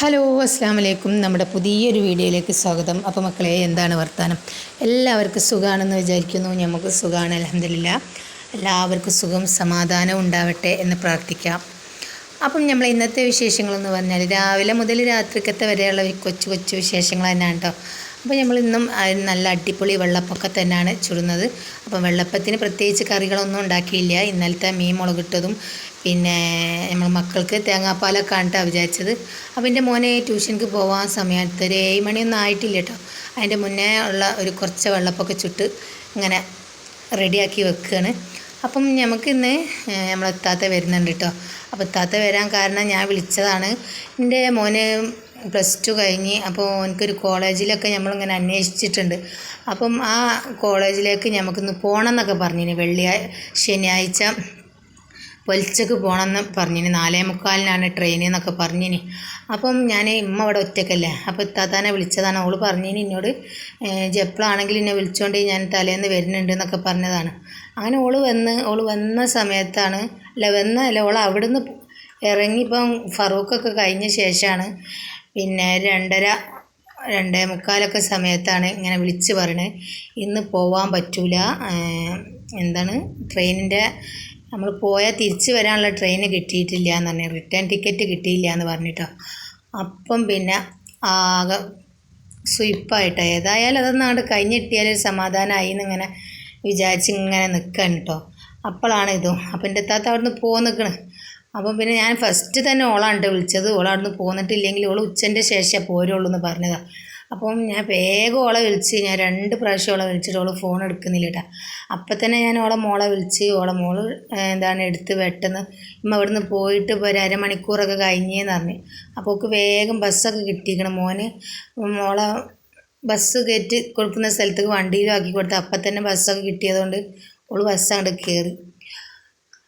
Hello അസ്സാം വലൈക്കും നമ്മുടെ പുതിയൊരു വീഡിയോയിലേക്ക് സ്വാഗതം. അപ്പോൾ മക്കളെ എന്താണ് വർത്തമാനം എല്ലാവർക്കും സുഖമാണെന്ന് വിചാരിക്കുന്നു. നമുക്ക് സുഖമാണ് അലഹമില്ല എല്ലാവർക്കും സുഖം സമാധാനം ഉണ്ടാവട്ടെ എന്ന് പ്രാർത്ഥിക്കാം. അപ്പം നമ്മൾ ഇന്നത്തെ വിശേഷങ്ങളെന്ന് പറഞ്ഞാൽ രാവിലെ മുതൽ രാത്രിക്കത്തെ വരെയുള്ള കൊച്ചു കൊച്ചു വിശേഷങ്ങൾ തന്നെയാണ് കേട്ടോ അപ്പോൾ നമ്മൾ ഇന്നും നല്ല അടിപൊളി വെള്ളപ്പൊക്കെ തന്നെയാണ് ചുടുന്നത്. അപ്പം വെള്ളപ്പത്തിന് പ്രത്യേകിച്ച് കറികളൊന്നും ഉണ്ടാക്കിയില്ല. ഇന്നലത്തെ മീൻ മുളകിട്ടതും പിന്നെ നമ്മൾ മക്കൾക്ക് തേങ്ങാപ്പാലൊക്കെ ആണ്ട്ടാ വിചാരിച്ചത്. അപ്പോൾ എന്റെ മോനെ ട്യൂഷനിക്ക് പോകാൻ സമയത്ത് ഒരു ഏഴ് മണിയൊന്നും ആയിട്ടില്ല കേട്ടോ അതിന്റെ മുന്നേ ഉള്ള ഒരു കുറച്ച് വെള്ളപ്പൊക്കെ ചുട്ട് ഇങ്ങനെ റെഡിയാക്കി വെക്കുകയാണ് അപ്പം നമുക്കിന്ന് നമ്മളെ താത്ത വരുന്നുണ്ട് കേട്ടോ അപ്പോൾ താത്ത വരാൻ കാരണം ഞാൻ വിളിച്ചതാണ്. എന്റെ മോന് പ്ലസ് ടു കഴിഞ്ഞ് അപ്പോൾ എനിക്കൊരു കോളേജിലൊക്കെ നമ്മളിങ്ങനെ അന്വേഷിച്ചിട്ടുണ്ട്. അപ്പം ആ കോളേജിലേക്ക് നമുക്കൊന്ന് പോകണം എന്നൊക്കെ പറഞ്ഞിന്. വെള്ളിയാഴ്ച ശനിയാഴ്ച പൊലിച്ചക്ക് പോകണമെന്ന് പറഞ്ഞിന്. നാലേ മുക്കാലിനാണ് ട്രെയിൻ എന്നൊക്കെ പറഞ്ഞിന്. അപ്പം ഞാൻ ഇമ്മ അവിടെ ഒറ്റക്കല്ലേ? അപ്പോൾ ഇത്താത്താനെ വിളിച്ചതാണ്. അവൾ പറഞ്ഞിന് എന്നോട് ജപ്പിളാണെങ്കിൽ എന്നെ വിളിച്ചുകൊണ്ട് ഞാൻ തലേന്ന് വരുന്നുണ്ട് എന്നൊക്കെ പറഞ്ഞതാണ്. അങ്ങനെ ഓൾ വന്ന് ഓൾ വന്ന സമയത്താണ് അല്ല വന്ന അല്ല ഓൾ അവിടുന്ന് ഇറങ്ങിപ്പം ഫറൂഖൊക്കെ കഴിഞ്ഞ ശേഷമാണ് പിന്നെ രണ്ടര രണ്ടേ മുക്കാലൊക്കെ സമയത്താണ് ഇങ്ങനെ വിളിച്ച് പറയണത് ഇന്ന് പോവാൻ പറ്റൂല. എന്താണ് ട്രെയിനിന്റെ നമ്മൾ പോയാൽ തിരിച്ച് വരാനുള്ള ട്രെയിൻ കിട്ടിയിട്ടില്ല എന്ന് പറഞ്ഞു റിട്ടേൺ ടിക്കറ്റ് കിട്ടിയില്ല എന്ന് പറഞ്ഞിട്ടോ. അപ്പം പിന്നെ ആകെ സ്വീപ്പായിട്ടോ. ഏതായാലും അതൊന്നും അങ്ങോട്ട് കഴിഞ്ഞിട്ടിയാൽ സമാധാനമായി എന്നിങ്ങനെ വിചാരിച്ച് ഇങ്ങനെ നിൽക്കണം കേട്ടോ. അപ്പോഴാണ് ഇതും. അപ്പം എന്റെ താത്ത അവിടുന്ന് പോകാൻ നിൽക്കണ്. അപ്പം പിന്നെ ഞാൻ ഫസ്റ്റ് തന്നെ ഓളാണ് വിളിച്ചത്. ഓളാണ്ട് പോന്നിട്ടില്ലെങ്കിൽ ഓൾ ഉച്ചന്റെ ശേഷം പോരുള്ളൂ എന്ന് പറഞ്ഞതാണ് അപ്പം ഞാൻ വേഗം ഓളെ വിളിച്ച് ഞാൻ രണ്ട് പ്രാവശ്യം ഓളെ വിളിച്ചിട്ട് ഓൾ ഫോൺ എടുക്കുന്നില്ല കേട്ടോ അപ്പം തന്നെ ഞാൻ ഓളെ മോളെ വിളിച്ച് ഓളെ മോൾ എന്താണ് എടുത്ത് പെട്ടെന്ന് ഇമ്മ ഇവിടുന്ന് പോയിട്ട് ഇപ്പോൾ ഒരു അരമണിക്കൂറൊക്കെ കഴിഞ്ഞേന്ന് പറഞ്ഞു. അപ്പോൾ ഒക്കെ വേഗം ബസ്സൊക്കെ കിട്ടിയിരിക്കണം മോന്. മോളെ ബസ് കയറ്റി കൊടുക്കുന്ന സ്ഥലത്തേക്ക് വണ്ടിയിലും ആക്കി കൊടുത്ത് അപ്പം തന്നെ ബസ്സൊക്കെ കിട്ടിയതുകൊണ്ട് ഓൾ ബസ് അങ്ങോട്ട് കയറി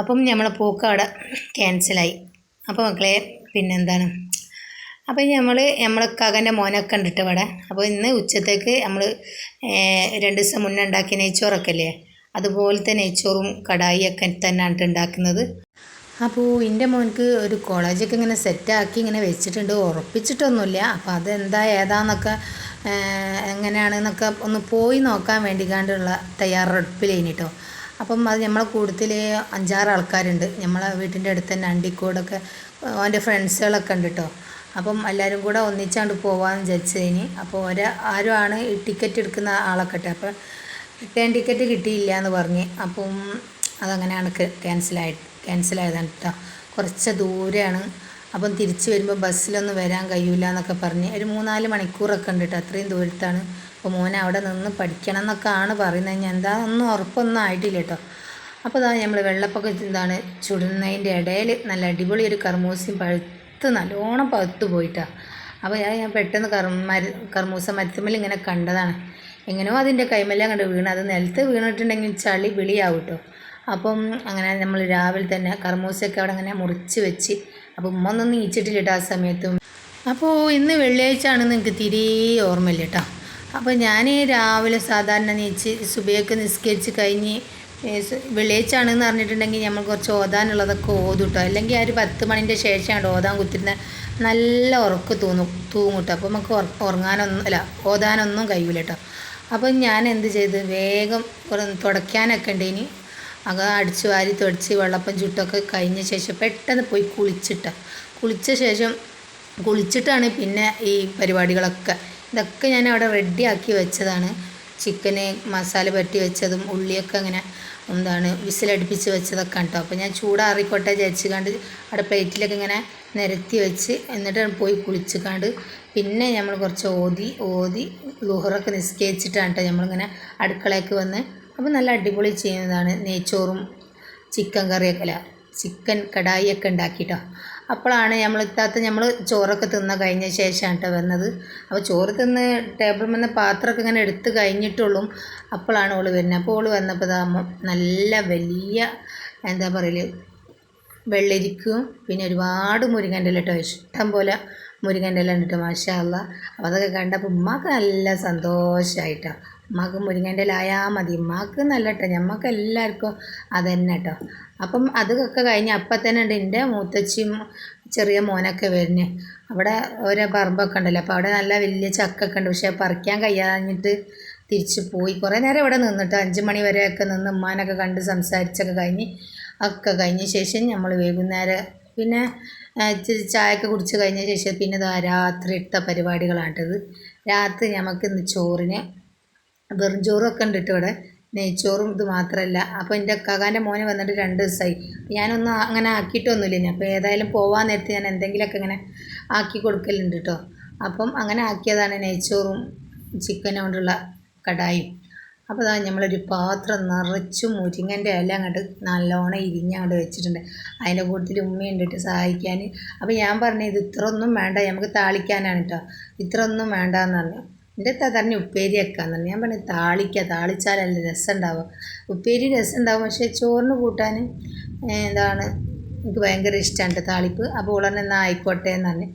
അപ്പം നമ്മളെ പോക്ക് അവിടെ ക്യാൻസലായി. അപ്പോൾ മക്കളെ പിന്നെന്താണ്? അപ്പം നമ്മൾ നമ്മളെ കകന്റെ മോനൊക്കെ ഉണ്ടിട്ട് ഇവിടെ. അപ്പോൾ ഇന്ന് ഉച്ചത്തേക്ക് നമ്മൾ രണ്ട് ദിവസം മുന്നേ ഉണ്ടാക്കിയ നെയ്ച്ചോറൊക്കെ അല്ലേ അതുപോലത്തെ നെയ്ച്ചോറും കടായിയൊക്കെ തന്നെയാണ് ഉണ്ടാക്കുന്നത്. അപ്പോൾ എന്റെ മോനക്ക് ഒരു കോളേജൊക്കെ ഇങ്ങനെ സെറ്റാക്കി ഇങ്ങനെ വെച്ചിട്ടുണ്ട്. ഉറപ്പിച്ചിട്ടൊന്നുമില്ല. അപ്പോൾ അതെന്താ ഏതാന്നൊക്കെ എങ്ങനെയാണെന്നൊക്കെ ഒന്ന് പോയി നോക്കാൻ വേണ്ടി തയ്യാറെടുപ്പിലേനി കേട്ടോ അപ്പം അത് നമ്മളെ കൂടുതൽ അഞ്ചാറ് ആൾക്കാരുണ്ട്. നമ്മളെ വീട്ടിന്റെ അടുത്ത് തന്നെ അണ്ടിക്കോടൊക്കെ അവന്റെ ഫ്രണ്ട്സുകളൊക്കെ ഉണ്ട് കേട്ടോ അപ്പം എല്ലാവരും കൂടെ ഒന്നിച്ചാണ്ട് പോകാമെന്ന് വിചാരിച്ചതിന്. അപ്പോൾ ഒരാ ആരുമാണ് ഈ ടിക്കറ്റ് എടുക്കുന്ന ആളൊക്കെ അപ്പോൾ റിട്ടേൺ ടിക്കറ്റ് കിട്ടിയില്ല എന്ന് പറഞ്ഞ്. അപ്പം അതങ്ങനെയാണ് ക്യാൻസലായി ക്യാൻസലായതാണ് കേട്ടോ കുറച്ച് ദൂരെയാണ്. അപ്പം തിരിച്ച് വരുമ്പോൾ ബസ്സിലൊന്നും വരാൻ കഴിയില്ല എന്നൊക്കെ പറഞ്ഞ്. ഒരു മൂന്നാൽ മണിക്കൂറൊക്കെ ഉണ്ട് കേട്ടോ അത്രയും ദൂരത്താണ്. അപ്പോൾ മോൻ അവിടെ നിന്ന് പഠിക്കണം എന്നൊക്കെയാണ് പറയുന്നത്. ഞാൻ എന്താ ഒന്നും ഉറപ്പൊന്നും ആയിട്ടില്ല കേട്ടോ. അപ്പോൾ ഇതാ നമ്മൾ വെള്ളപ്പൊക്കെ എന്താണ് ചുടുന്നതിന്റെ ഇടയിൽ നല്ല അടിപൊളി ഒരു കർമൂസിയും പഴുത്ത് നല്ലോണം പഴുത്ത് പോയിട്ടാണ് അപ്പോൾ ഞാൻ ഞാൻ പെട്ടെന്ന് കർമ്മ കർമൂസ മരത്തുമ്മൽ ഇങ്ങനെ കണ്ടതാണ്. എങ്ങനെയോ അതിന്റെ കൈമെല്ലാം കണ്ട് വീണ്. അത് നിലത്ത് വീണിട്ടുണ്ടെങ്കിൽ ചളി വിളിയാവും കേട്ടോ. അപ്പം അങ്ങനെ നമ്മൾ രാവിലെ തന്നെ കർമൂസയൊക്കെ അവിടെ അങ്ങനെ മുറിച്ച് വെച്ച് അപ്പോൾ ഉമ്മ ഒന്നും നീച്ചിട്ടില്ല കേട്ടോ ആ സമയത്തും. അപ്പോൾ ഇന്ന് വെള്ളിയാഴ്ച ആണെന്ന് എനിക്ക് തീരെ ഓർമ്മയില്ല കേട്ടോ. അപ്പോൾ ഞാൻ രാവിലെ സാധാരണ നീച്ച് സുബയൊക്കെ നിസ്കരിച്ച് കഴിഞ്ഞ് വെള്ളിയാഴ്ചയാണെന്ന് പറഞ്ഞിട്ടുണ്ടെങ്കിൽ നമ്മൾ കുറച്ച് ഓതാനുള്ളതൊക്കെ ഓതും കേട്ടോ അല്ലെങ്കിൽ ആ ഒരു പത്ത് മണിന്റെ ശേഷമാണ് ഓതാൻ കുത്തിരുന്ന നല്ല ഉറക്ക് തൂങ്ങും തൂങ്ങും കേട്ടോ. അപ്പോൾ നമുക്ക് ഉറങ്ങാനൊന്നും അല്ല ഓതാനൊന്നും കഴിയില്ല കേട്ടോ. അപ്പോൾ ഞാൻ എന്ത് ചെയ്ത് വേഗം തുടയ്ക്കാനൊക്കെ ഉണ്ട് ഇനി. അക അടിച്ച് വാരി തുടച്ച് വെള്ളപ്പം ചുട്ടൊക്കെ കഴിഞ്ഞ ശേഷം പെട്ടെന്ന് പോയി കുളിച്ചിട്ട. കുളിച്ച ശേഷം കുളിച്ചിട്ടാണ് പിന്നെ ഈ പരിപാടികളൊക്കെ ഇതൊക്കെ ഞാൻ അവിടെ റെഡിയാക്കി വെച്ചതാണ്. ചിക്കന് മസാല പറ്റി വെച്ചതും ഉള്ളിയൊക്കെ അങ്ങനെ എന്താണ് വിസിലടുപ്പിച്ച് വെച്ചതൊക്കെ കേട്ടോ അപ്പോൾ ഞാൻ ചൂടാറിക്കോട്ടെ വിചാരിച്ച് കണ്ട് അവിടെ പ്ലേറ്റിലൊക്കെ ഇങ്ങനെ നിരത്തി വെച്ച് എന്നിട്ട് പോയി കുളിച്ച് കണ്ട് പിന്നെ നമ്മൾ കുറച്ച് ഓതി ഓതി ലുഹറൊക്കെ നിസ്കരിച്ചിട്ടാണ് കേട്ടോ നമ്മളിങ്ങനെ അടുക്കളയ്ക്ക് വന്ന്. അപ്പോൾ നല്ല അടിപൊളി ചെയ്യുന്നതാണ് നെയ്ച്ചോറും ചിക്കൻ കറിയൊക്കെ അല്ല. ചിക്കൻ കടായിയൊക്കെ ഉണ്ടാക്കിയിട്ടോ അപ്പോഴാണ് നമ്മൾ ഇത്താത്ത നമ്മൾ ചോറൊക്കെ തിന്ന കഴിഞ്ഞ ശേഷമാണ് കേട്ടോ വന്നത്. അപ്പോൾ ചോറ് തിന്ന് ടേബിൾ വന്ന പാത്രമൊക്കെ ഇങ്ങനെ എടുത്ത് കഴിഞ്ഞിട്ടുള്ളൂ. അപ്പോഴാണ് ഓൾ വരുന്നത്. അപ്പോൾ ഓൾ വന്നപ്പോൾ ഇതാകുമ്പോൾ നല്ല വലിയ എന്താ പറയൽ വെള്ളരിക്കും പിന്നെ ഒരുപാട് മുരിങ്ങന്റെ ഇല കേട്ടോ ഇഷ്ടം പോലെ മുരിങ്ങന്റെ ഇല ഉണ്ട് മാഷാ അല്ല അപ്പോൾ അതൊക്കെ കണ്ടപ്പോൾ ഉമ്മാക്ക് നല്ല സന്തോഷമായിട്ടോ ഉമ്മാക്ക് മുരിങ്ങന്റെ ലായാ മതി. ഉമ്മാക്ക് നല്ല കേട്ടോ ഞമ്മക്ക് എല്ലാവർക്കും അത് തന്നെ കേട്ടോ അപ്പം അതൊക്കെ കഴിഞ്ഞ് അപ്പം തന്നെ ഉണ്ട് എന്റെ മൂത്തച്ചിയും ചെറിയ മോനൊക്കെ വരുന്നത് അവിടെ ഓരോ പറമ്പൊക്കെ ഉണ്ടല്ലോ അപ്പോൾ അവിടെ നല്ല വലിയ ചക്കൊക്കെ ഉണ്ട് പക്ഷേ പറിക്കാൻ കഴിയാഞ്ഞിട്ട് തിരിച്ച് പോയി. കുറേ നേരം ഇവിടെ നിന്നിട്ട്. അഞ്ച് മണി വരെയൊക്കെ നിന്ന് ഉമ്മാനൊക്കെ കണ്ട് സംസാരിച്ചൊക്കെ കഴിഞ്ഞ് ഒക്കെ കഴിഞ്ഞ ശേഷം നമ്മൾ വൈകുന്നേരം പിന്നെ ഇച്ചിരി ചായയൊക്കെ കുടിച്ച് കഴിഞ്ഞ ശേഷം പിന്നെ രാത്രി ഇട്ട പരിപാടികളാണിട്ടത്. രാത്രി നമുക്ക് ഇന്ന് ചോറിന് വെറും ചോറൊക്കെ ഉണ്ട് ഇവിടെ. നെയ്ച്ചോറും ഇത് മാത്രമല്ല. അപ്പോൾ എന്റെ കകാന്റെ മോന് വന്നിട്ട് രണ്ട് ദിവസമായി. ഞാനൊന്നും അങ്ങനെ ആക്കിയിട്ടൊന്നുമില്ല. ഇനി അപ്പോൾ ഏതായാലും പോവാൻ നേരത്ത് ഞാൻ എന്തെങ്കിലുമൊക്കെ ഇങ്ങനെ ആക്കി കൊടുക്കലുണ്ട് കേട്ടോ. അപ്പം അങ്ങനെ ആക്കിയതാണ് നെയ്ച്ചോറും ചിക്കനും കൊണ്ടുള്ള കടായും. അപ്പോൾ അതാ നമ്മളൊരു പാത്രം നിറച്ചും മുരിങ്ങന്റെ ഇല അങ്ങോട്ട് നല്ലോണം ഇരിഞ്ഞ് അങ്ങോട്ട് വെച്ചിട്ടുണ്ട്. അതിന്റെ കൂട്ടത്തിൽ ഉമ്മയുണ്ട് കേട്ടോ സഹായിക്കാൻ. അപ്പോൾ ഞാൻ പറഞ്ഞത് ഇത് ഇത്രയൊന്നും വേണ്ട. നമുക്ക് താളിക്കാനാണ് കേട്ടോ. ഇത്രയൊന്നും വേണ്ടെന്ന് പറഞ്ഞു. എന്റെ തതറിഞ്ഞ് ഉപ്പേരി വെക്കാന്ന് ഞാൻ പറഞ്ഞു താളിക്കുക താളിച്ചാലല്ല രസം ഉണ്ടാവുക ഉപ്പേരി രസം ഉണ്ടാവും പക്ഷേ ചോറിന് കൂട്ടാൻ എന്താണ് എനിക്ക് ഭയങ്കര ഇഷ്ടമാണ് താളിപ്പ്. അപ്പോൾ ഉടനെ എന്നാൽ ആയിക്കോട്ടെ എന്ന് പറഞ്ഞു.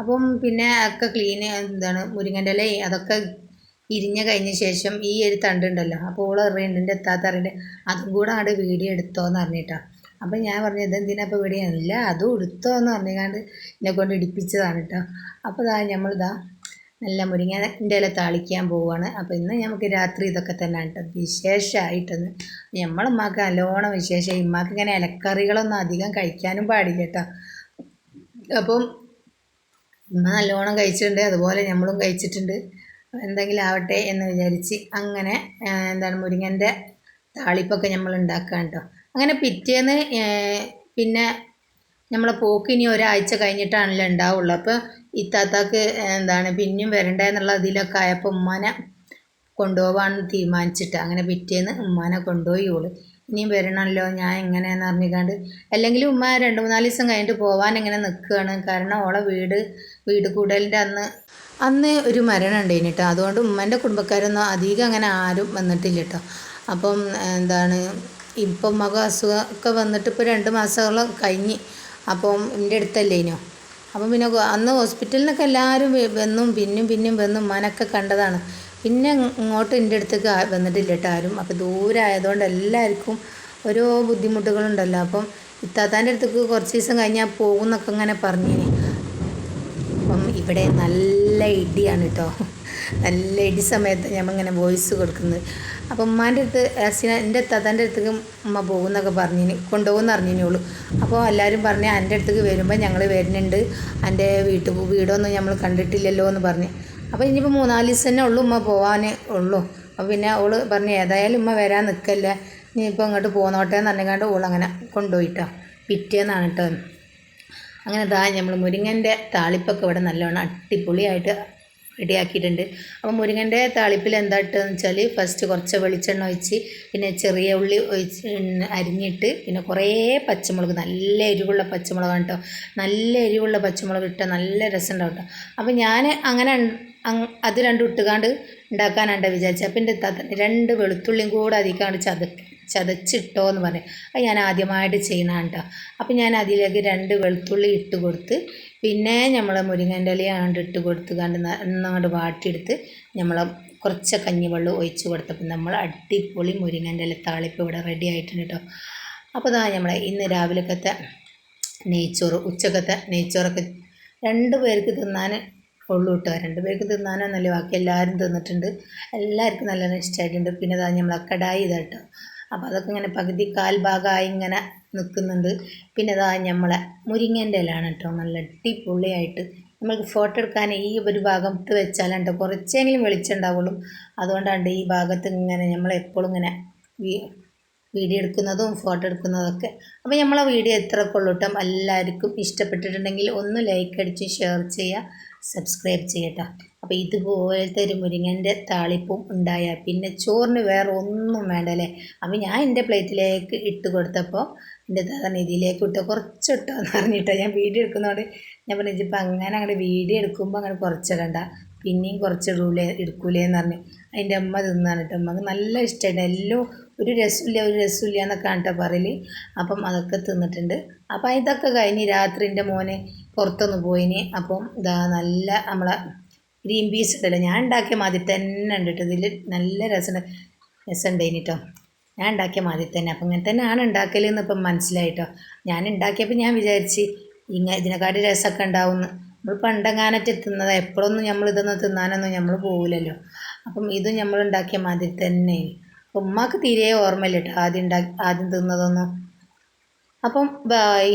അപ്പം പിന്നെ ഒക്കെ ക്ലീൻ എന്താണ് മുരിങ്ങന്റെ ഇല അതൊക്കെ ഇരിഞ്ഞ കഴിഞ്ഞ ശേഷം ഈ ഒരു തണ്ട് ഉണ്ടല്ലോ അപ്പോൾ ഓൾ എറിയുണ്ട് എന്റെ എത്താത്ത അറിയുന്നുണ്ട് അതും കൂടെ അവിടെ വീഡിയോ എടുത്തോന്ന് പറഞ്ഞിട്ടാണ് അപ്പം ഞാൻ പറഞ്ഞു ഇതെന്തിനാ ഇപ്പോൾ വീഡിയോ? ഇല്ല അതും എടുത്തോ എന്ന് പറഞ്ഞാണ്ട് എന്നെ കൊണ്ട് ഇടിപ്പിച്ചതാണ് കേട്ടോ അപ്പോൾ ഇതാ നമ്മളിതാ നല്ല മുരിങ്ങന്റെ ഇല താളിക്കാൻ പോവുകയാണ് അപ്പോൾ ഇന്ന് നമുക്ക് രാത്രി ഇതൊക്കെ തന്നെ കേട്ടോ വിശേഷമായിട്ടെന്ന് നമ്മളമ്മക്ക് നല്ലോണം വിശേഷം. ഇമ്മക്ക് ഇങ്ങനെ ഇലക്കറികളൊന്നും അധികം കഴിക്കാനും പാടില്ല കേട്ടോ അപ്പം ഉമ്മ നല്ലോണം കഴിച്ചിട്ടുണ്ട്. അതുപോലെ നമ്മളും കഴിച്ചിട്ടുണ്ട്. എന്തെങ്കിലും ആവട്ടെ എന്ന് വിചാരിച്ച് അങ്ങനെ എന്താണ് മുരിങ്ങന്റെ താളിപ്പൊക്കെ നമ്മൾ ഉണ്ടാക്കാം കേട്ടോ അങ്ങനെ പിറ്റേന്ന് പിന്നെ നമ്മളെ പോക്ക് ഇനി ഒരാഴ്ച കഴിഞ്ഞിട്ടാണല്ലോ ഉണ്ടാവുള്ളൂ. അപ്പോൾ ഇത്താത്താക്ക് എന്താണ് പിന്നെയും വരണ്ടേ എന്നുള്ള ആയപ്പോൾ ഉമ്മാനെ കൊണ്ടുപോകാമെന്ന് തീരുമാനിച്ചിട്ട് അങ്ങനെ പിറ്റേന്ന് ഉമ്മാനെ കൊണ്ടുപോയി ഓൾ. ഇനിയും വരണമല്ലോ ഞാൻ എങ്ങനെയാന്ന് അറിഞ്ഞിക്കാണ്ട്. അല്ലെങ്കിൽ ഉമ്മ രണ്ട് മൂന്നാൽ ദിവസം കഴിഞ്ഞിട്ട് പോകാൻ ഇങ്ങനെ നിൽക്കുകയാണ് കാരണം ഓളെ വീട് വീട് കൂടലിന്റെ അന്ന് അന്ന് ഒരു മരണം ഉണ്ടായിന് കേട്ടോ അതുകൊണ്ട് ഉമ്മന്റെ കുടുംബക്കാരൊന്നും അധികം അങ്ങനെ ആരും വന്നിട്ടില്ല കേട്ടോ അപ്പം എന്താണ് ഇപ്പം മക അസുഖമൊക്കെ വന്നിട്ട് ഇപ്പോൾ രണ്ട് മാസത്തോളം കഴിഞ്ഞ് അപ്പം എന്റെ അടുത്തല്ലേനോ? അപ്പം പിന്നെ അന്ന് ഹോസ്പിറ്റലിൽ നിന്നൊക്കെ എല്ലാവരും വന്നും പിന്നും പിന്നും വന്നും മനൊക്കെ കണ്ടതാണ്. പിന്നെ ഇങ് ഇങ്ങോട്ട് എന്റെ അടുത്തേക്ക് വന്നിട്ടില്ല കേട്ടോ ആരും. അപ്പോൾ ദൂരെ ആയതുകൊണ്ട് എല്ലാവർക്കും ഓരോ ബുദ്ധിമുട്ടുകളുണ്ടല്ലോ. അപ്പം ഇത്താത്താന്റെ അടുത്തേക്ക് കുറച്ച് ദിവസം കഴിഞ്ഞാൽ പോകും എന്നൊക്കെ ഇങ്ങനെ പറഞ്ഞിനി. അപ്പം ഇവിടെ നല്ല ഇടിയാണ് കേട്ടോ നല്ല ഇടി സമയത്ത് ഞമ്മളിങ്ങനെ വോയിസ് കൊടുക്കുന്നത്. അപ്പം ഉമ്മാന്റെ അടുത്ത് അസിന എന്റെ തതാന്റെ അടുത്തേക്ക് ഉമ്മ പോകുന്നൊക്കെ പറഞ്ഞിന് കൊണ്ടുപോകുമെന്ന് അറിഞ്ഞിനുള്ളൂ അപ്പോൾ എല്ലാവരും പറഞ്ഞ് എന്റെ അടുത്തേക്ക് വരുമ്പോൾ ഞങ്ങൾ വരുന്നുണ്ട്. എന്റെ വീട്ട് വീടൊന്നും നമ്മൾ കണ്ടിട്ടില്ലല്ലോ എന്ന് പറഞ്ഞ്. അപ്പോൾ ഇനിയിപ്പോൾ മൂന്നാൽ ദിവസം തന്നെ ഉള്ളൂ ഉമ്മ പോകാൻ ഉള്ളൂ. അപ്പോൾ പിന്നെ അവൾ പറഞ്ഞു ഏതായാലും ഉമ്മ വരാൻ നിൽക്കല്ലേ ഇനിയിപ്പോൾ അങ്ങോട്ട് പോന്നോട്ടെ എന്ന് പറഞ്ഞുകൊണ്ട് അങ്ങനെ കൊണ്ടുപോയിട്ടോ. പിറ്റേന്നാണ് കേട്ടോ. അങ്ങനെ ഇതാ നമ്മൾ മുരിങ്ങന്റെ താളിപ്പൊക്കെ ഇവിടെ നല്ലോണം അടിപൊളിയായിട്ട് റെഡിയാക്കിയിട്ടുണ്ട്. അപ്പോൾ മുരിങ്ങന്റെ താളിപ്പിൽ എന്താ ഇട്ടതെന്ന് വെച്ചാൽ ഫസ്റ്റ് കുറച്ച് വെളിച്ചെണ്ണ ഒഴിച്ച് പിന്നെ ചെറിയ ഉള്ളി ഒഴിച്ച് അരിഞ്ഞിട്ട് പിന്നെ കുറേ പച്ചമുളക് നല്ല എരിവുള്ള പച്ചമുളകാണ് കേട്ടോ നല്ല എരിവുള്ള പച്ചമുളക് ഇട്ടാൽ നല്ല രസം ഉണ്ടാവും കേട്ടോ അപ്പോൾ ഞാൻ അങ്ങനെ അത് രണ്ടും ഇട്ടുകാണ്ട് ഉണ്ടാക്കാനാണ് വിചാരിച്ചത്. അപ്പം എന്റെ രണ്ട് വെളുത്തുള്ളിയും കൂടെ അതിക്കാണ്ട് ചതക്ക്. ചതച്ചിട്ടോ എന്ന് പറയും അത് ഞാൻ ആദ്യമായിട്ട് ചെയ്യുന്നതാണ് കേട്ടോ അപ്പം ഞാൻ അതിലേക്ക് രണ്ട് വെളുത്തുള്ളി ഇട്ട് കൊടുത്ത് പിന്നെ നമ്മൾ മുരിങ്ങന്റെ ഇലയാണ്ട് ഇട്ട് കൊടുത്ത് കണ്ട് നന്നാണ്ട് വാട്ടിയെടുത്ത് നമ്മൾ കുറച്ച് കഞ്ഞിവെള്ളം ഒഴിച്ച് കൊടുത്തപ്പോൾ നമ്മൾ അടിപൊളി മുരിങ്ങന്റെ ഇല താളിപ്പ് ഇവിടെ റെഡി ആയിട്ടുണ്ട് കേട്ടോ അപ്പോൾ ഇതാ നമ്മളെ ഇന്ന് രാവിലക്കത്തെ നെയ്ച്ചോറ് ഉച്ചക്കത്തെ നെയ്ച്ചോറൊക്കെ രണ്ട് പേർക്ക് തിന്നാൻ ഉള്ളൂ കേട്ടോ രണ്ട് പേർക്ക് തിന്നാനോ നല്ല ബാക്കി എല്ലാവരും തിന്നിട്ടുണ്ട്. എല്ലാവർക്കും നല്ല ഇഷ്ടമായിട്ടുണ്ട് പിന്നെ ഇതാ നമ്മളെ കടായി ഇതാ കേട്ടോ അപ്പോൾ അതൊക്കെ ഇങ്ങനെ പകുതി കാൽ ഭാഗമായി ഇങ്ങനെ നിൽക്കുന്നുണ്ട്. പിന്നെ ഇതാ നമ്മളെ മുരിങ്ങേന്റെ ഇലയാണ് കേട്ടോ നല്ല അടിപൊളിയായിട്ട്. നമ്മൾക്ക് ഫോട്ടോ എടുക്കാൻ ഈ ഒരു ഭാഗത്ത് വെച്ചാലാണ് കുറച്ചെങ്കിലും വെളിച്ചം ഉണ്ടാവുള്ളൂ. അതുകൊണ്ടാണ് ഈ ഭാഗത്ത് ഇങ്ങനെ നമ്മൾ എപ്പോഴും ഇങ്ങനെ വീഡിയോ എടുക്കുന്നതും ഫോട്ടോ എടുക്കുന്നതൊക്കെ അപ്പോൾ നമ്മളെ വീഡിയോ എത്ര കൊള്ളൂട്ടം എല്ലാവർക്കും ഇഷ്ടപ്പെട്ടിട്ടുണ്ടെങ്കിൽ ഒന്ന് ലൈക്ക് അടിച്ച് ഷെയർ ചെയ്യുക. സബ്സ്ക്രൈബ് ചെയ്യട്ടോ. അപ്പോൾ ഇതുപോലത്തെ ഒരു മുരിങ്ങന്റെ താളിപ്പും ഉണ്ടായാൽ പിന്നെ ചോറിന് വേറെ ഒന്നും വേണ്ട അല്ലേ അപ്പോൾ ഞാൻ എന്റെ പ്ലേറ്റിലേക്ക് ഇട്ട് കൊടുത്തപ്പോൾ എന്റെ താതൻ ഇതിലേക്ക് ഇട്ട് കുറച്ച് ഇട്ടോ എന്ന് പറഞ്ഞിട്ടോ ഞാൻ വീഡിയോ എടുക്കുന്നതുകൊണ്ട് ഞാൻ പറഞ്ഞു ഇപ്പം അങ്ങനെ അങ്ങോട്ട് വീഡിയോ എടുക്കുമ്പോൾ അങ്ങനെ കുറച്ചിടണ്ട. പിന്നെയും കുറച്ച് ഇടൂലേ എടുക്കൂലേ എന്ന് പറഞ്ഞു. അതിന്റെ അമ്മ തിന്നാണ് കേട്ടോ. അമ്മയ്ക്ക് നല്ല ഇഷ്ടമായിട്ട് എല്ലാം ഒരു രസമില്ല ഒരു രസമില്ല എന്നൊക്കെ കേട്ടോ പറയൽ. അപ്പം അതൊക്കെ തിന്നിട്ടുണ്ട്. അപ്പം ഇതൊക്കെ കഴിഞ്ഞ് രാത്രി എന്റെ മോനെ പുറത്തൊന്ന് പോയിന്. അപ്പം ഇതാ നല്ല നമ്മളെ ഗ്രീൻ പീസ് ഉണ്ടല്ലോ ഞാൻ ഉണ്ടാക്കിയ മാതിരി തന്നെ ഉണ്ട് കേട്ടോ. ഇതിൽ നല്ല രസം രസമുണ്ടായിന് കേട്ടോ. ഞാൻ ഉണ്ടാക്കിയ മാതിരി തന്നെ. അപ്പം ഇങ്ങനെ തന്നെയാണ് ഉണ്ടാക്കലെന്ന് ഇപ്പം മനസ്സിലായിട്ടോ ഞാൻ ഉണ്ടാക്കിയപ്പോൾ ഞാൻ വിചാരിച്ച് ഇങ്ങനെ ഇതിനെക്കാട്ടി രസമൊക്കെ ഉണ്ടാവുമെന്ന്. നമ്മൾ പണ്ടെങ്ങാനറ്റ് തിന്നത് എപ്പോഴൊന്നും നമ്മൾ ഇതൊന്നും തിന്നാനൊന്നും നമ്മൾ പോകില്ലല്ലോ അപ്പം ഇതും നമ്മൾ ഉണ്ടാക്കിയ മാതിരി തന്നെ ഉമ്മാക്ക് തീരെ ഓർമ്മയില്ല കേട്ടോ ആദ്യം ഉണ്ടാക്കി ആദ്യം തിന്നതൊന്നും. അപ്പം ബായ്